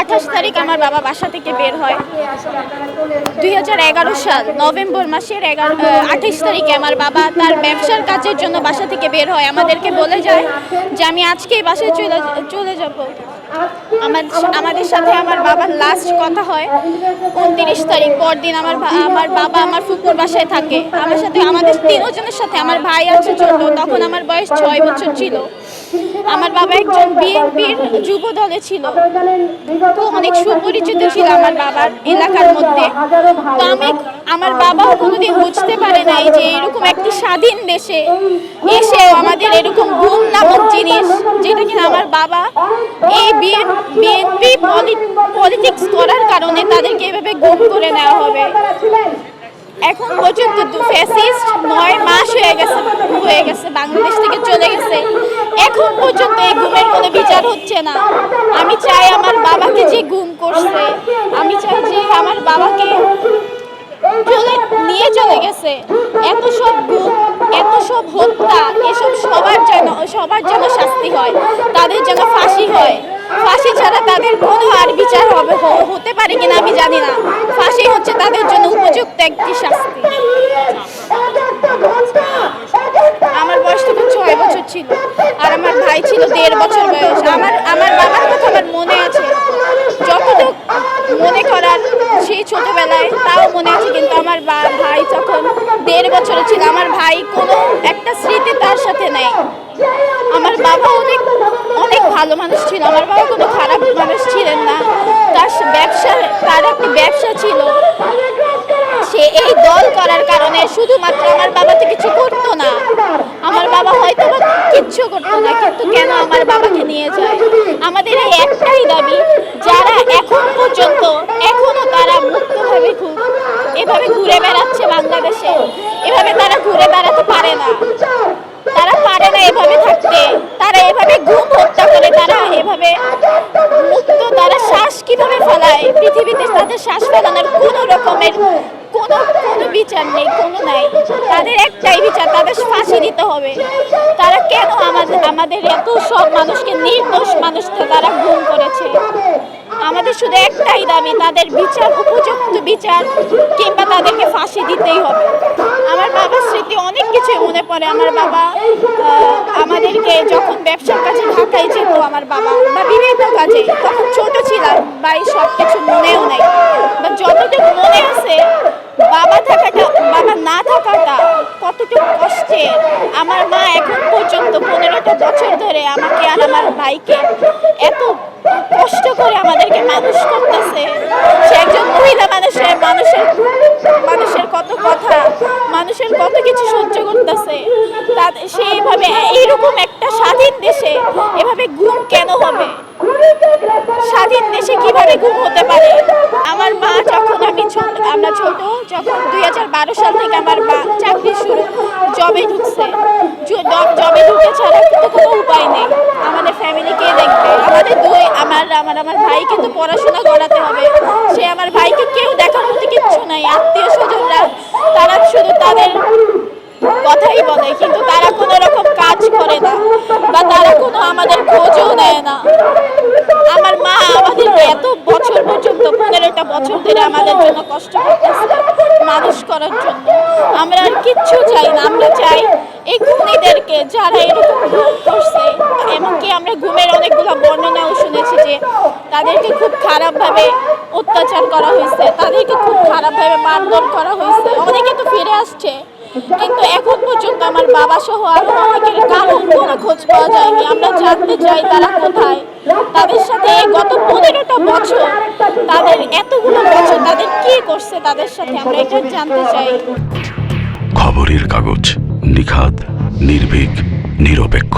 আঠাশ তারিখ আমার বাবা বাসা থেকে বের হয়। দু হাজার এগারো সাল, নভেম্বর মাসের এগারো আঠাশ তারিখে আমার বাবা তার ব্যবসার কাজের জন্য বাসা থেকে বের হয়। আমাদেরকে বলে যায় যে, আমি আজকেই বাসায় চলে চলে যাব। আমার, আমাদের সাথে আমার বাবার লাস্ট কথা হয়। উনত্রিশ তারিখ পরদিন আমার আমার বাবা আমার ফুকুর বাসায় থাকে। আমার সাথে, আমাদের তিনজনের সাথে আমার ভাই আছে ছোট। তখন আমার বয়স ছয় বছর ছিল। আমার বাবা একজন বিএনপির যুব দলে ছিল। তো অনেক সুপরিচিত ছিল আমার বাবার এলাকার মধ্যে। তো আমি আমার বাবাও কোনোদিন বুঝতে পারে নাই যে এরকম একটি স্বাধীন দেশে এসে আমাদের এরকম গুম নামক জিনিস যেটা কিনা আমার বাবা এই বিএনপি পলিটিক্স করার কারণে তাদেরকে এভাবে গুম করে নেওয়া হবে। এখন পর্যন্ত ফ্যাসিস্ট নয় মাস হয়ে গেছে হয়ে গেছে, বাংলাদেশ থেকে চলে গেছে। এখন পর্যন্ত এই গুমের কোনো বিচার হচ্ছে না। আমি চাই আমার বাবাকে যে গুম করছে, আমি চাই যে আমার বাবাকে চলে, নিয়ে চলে গেছে। এত সব গুম, এত সব হত্যা, এসব সবার যেন সবার যেন শাস্তি হয়, তাদের যেন ফাঁসি হয়। ফাঁসি ছাড়া তাদের কোনো আর বিচার হবে হতে পারে কিনা আমি জানি না ফাঁসি হচ্ছে তাদের জন্য উপযুক্ত একটি শাস্তি আমার বয়স তখন ছয় বছর ছিল আর আমার ভাই ছিল দেড় বছর বয়স। আমার আমার বাবার কথা আমার মনে আছে। যতটুক মনে করার সেই ছোটবেলায় তাও মনে আছে, কিন্তু আমার ভাই তখন দেড় বছরের ছিল, আমার ভাই কোনো একটা স্মৃতি তার সাথে নেই। আমার বাবা অনেক অনেক ভালো মানুষ ছিল। আমার বাবা কোনো খারাপ মানুষ ছিলেন না। তার ব্যবসা, তার একটি ব্যবসা ছিল। সে এই দল করার কারণে শুধুমাত্র আমার বাবা তো কিছু করতো না। আমার বাবা হয়তো বা কিচ্ছু করতো না কিন্তু কেন আমার বাবাকে নিয়ে যায়? আমাদের এই একটাই দাবি, যারা এখন পর্যন্ত, এখনও তারা মুক্তভাবে ঘু- এভাবে ঘুরে বেড়াচ্ছে বাংলাদেশে। এভাবে তারা ঘুরে বেড়াতে পারে না। তারা পারে না এভাবে থাকতে। তারা এভাবে গুম হত্যা করে, তারা এভাবে মুক্ত, তারা শ্বাস কীভাবে ফেলায়? পৃথিবীতে তাদের শ্বাস ফেলানোর কোনো রকমের কোনো কোনো বিচার নেই, কোনো নাই। তাদের একটাই বিচার, তাদের ফাঁসি দিতে হবে। সব মানুষকে নির্দোষ মানুষকে তারা গুম করেছে। আমাদের শুধু একটাই দাবি, তাদের বিচার, উপযুক্ত বিচার, কিংবা তাদেরকে ফাঁসি দিতেই হবে। আমার বাবার স্মৃতি অনেক কিছু মনে পড়ে। আমার বাবা আমাদেরকে যখন ব্যবসার কাজে ঢাকায় যেত, আমার বাবা, বা বিভিন্ন কাজে, তখন ছোট ছিলাম বা সব কিছু মনেও নেই বা যতটুকু মনে আছে বাবা থাকাটা বাবা না থাকাটা কতটুকু কষ্টের আমার মা এখন পর্যন্ত পনেরোটা বছর ধরে আমাকে আর আমার ভাইকে এত কষ্ট করে আমাদেরকে মানুষ করতেছে। সে একজন মহিলা মানুষের মানুষের মানুষের কত কথা, মানুষের কত কিছু সহ্য করতেছে। তাদের সেইভাবে এইরকম একটা স্বাধীন দেশে এভাবে গুম কেন হবে? স্বাধীন দেশে কীভাবে গুম হতে পারে? আমার মা যখন আমি ছোট, আমরা ছোট, যখন দুই হাজার বারো সাল থেকে আমার মা চাকরি শুরু জবে ঢুকছে। জবে ঢুকে ছাড়া তো কোনো উপায় নেই আমাদের ফ্যামিলি কে দেখবে আমাদের দুই আমার আমার আমার ভাইকে তো পড়াশোনা করাতে হবে সে আমার ভাইকে কেউ দেখার মতো কিচ্ছু নাই আত্মীয় স্বজনরা তারা শুধু তাদের কথাই বলে কিন্তু তারা কোনো রকম কাজ করে না বা আমাদের খোঁজও নেয় না। আমার মা আমাদের এত বছর পর্যন্ত, পনেরোটা বছর ধরে আমাদের জন্য কষ্ট মানুষ করার জন্য। আমরা আর কিচ্ছু চাই না, আমরা চাই এই খুনিদেরকে যারা এরকম গুম করছে, এমনকি আমরা ঘুমের অনেকগুলো বর্ণনাও শুনেছি যে তাদেরকে খুব খারাপভাবে অত্যাচার করা হয়েছে, তাদেরকে খুব খারাপভাবে মারধর করা হয়েছে। অনেকে তো ফিরে আসছে, কিন্তু পর্যন্ত আমার বাবা সহ আরও অনেকের কারোর কোনো খোঁজ পাওয়া যায়নি। আমরা জানতে চাই তারা কোথায়। তাদের সাথে গত পনেরোটা বছর তাদের এতগুলো বছর তাদের কি করছে তাদের সাথে আমরা এটা জানতে চাই। খবরের কাগজ নিখাদ, নির্ভীক, নিরপেক্ষ।